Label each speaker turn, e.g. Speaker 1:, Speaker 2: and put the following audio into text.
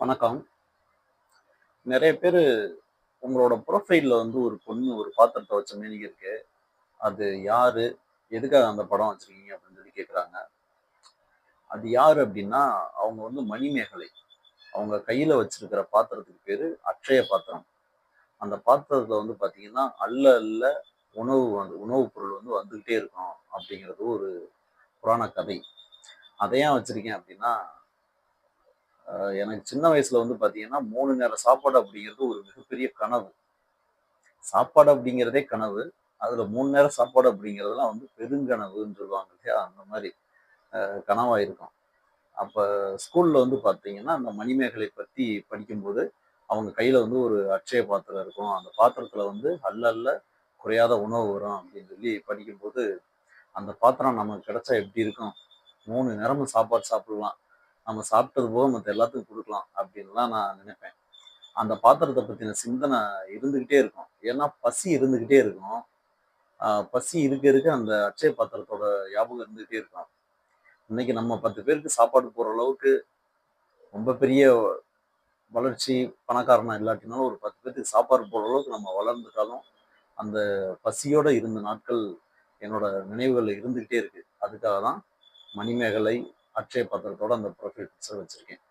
Speaker 1: வணக்கம். நிறைய பேர் உங்களோட ப்ரொஃபைலில் வந்து ஒரு பொண்ணு ஒரு பாத்திரத்தை வச்ச மீனிங் இருக்கு. அது யாரு? எதுக்காக அந்த படம் வச்சிருக்கீங்க அப்படின்னு சொல்லி கேட்குறாங்க அது யாரு அப்படின்னா அவங்க வந்து மணிமேகலை. அவங்க கையில் வச்சிருக்கிற பாத்திரத்துக்கு பேர் அக்ஷய பாத்திரம். அந்த பாத்திரத்தில் வந்து பார்த்தீங்கன்னா அல்ல அல்ல உணவு வந்து உணவுப் பொருள் வந்து வந்துக்கிட்டே இருக்கும் அப்படிங்கிறது ஒரு புராண கதை. அதை ஏன் வச்சிருக்கேன் அப்படின்னா எனக்கு சின்ன வயசுல வந்து பாத்தீங்கன்னா மூணு நேரம் சாப்பாடு அப்படிங்கிறது ஒரு மிகப்பெரிய கனவு. சாப்பாடு அப்படிங்கிறதே கனவு. அதுல மூணு நேரம் சாப்பாடு அப்படிங்கிறதுலாம் வந்து பெருங்கனவுன்னு சொல்லுவாங்க இல்லையா? அந்த மாதிரி கனவாக கனவா இருக்கும். அப்ப ஸ்கூல்ல வந்து பாத்தீங்கன்னா அந்த மணிமேகலை பத்தி படிக்கும்போது அவங்க கையில வந்து ஒரு அட்சய பாத்திரம் இருக்கும். அந்த பாத்திரத்துல வந்து அல்ல அல்ல குறையாத உணவு வரும் அப்படின்னு சொல்லி படிக்கும்போது அந்த பாத்திரம் நமக்கு கிடைச்சா எப்படி இருக்கும்? மூணு நேரமும் சாப்பாடு சாப்பிடலாம். நம்ம சாப்பிட்டது போக மற்ற எல்லாத்துக்கும் கொடுக்கலாம் அப்படின்லாம் நான் நினைப்பேன். அந்த பாத்திரத்தை பற்றின சிந்தனை இருந்துக்கிட்டே இருக்கும். ஏன்னா பசி இருந்துக்கிட்டே இருக்கும். பசி இருக்க இருக்க அந்த அச்சய பாத்திரத்தோட ஞாபகம் இருந்துகிட்டே இருக்கும். இன்னைக்கு நம்ம பத்து பேருக்கு சாப்பாடு போகிற அளவுக்கு ரொம்ப பெரிய வளர்ச்சி பணக்காரனா இல்லாட்டினாலும் ஒரு பத்து பேருக்கு சாப்பாடு போகிற அளவுக்கு நம்ம வளர்ந்துட்டாலும் அந்த பசியோட இருந்த நாட்கள் என்னோட நினைவுகள் இருந்துகிட்டே இருக்கு. அதுக்காக தான் மணிமேகலை அட்சய பத்திரத்தோட அந்த ப்ரொஃபைல் பிக்சர் வச்சிருக்கேன்.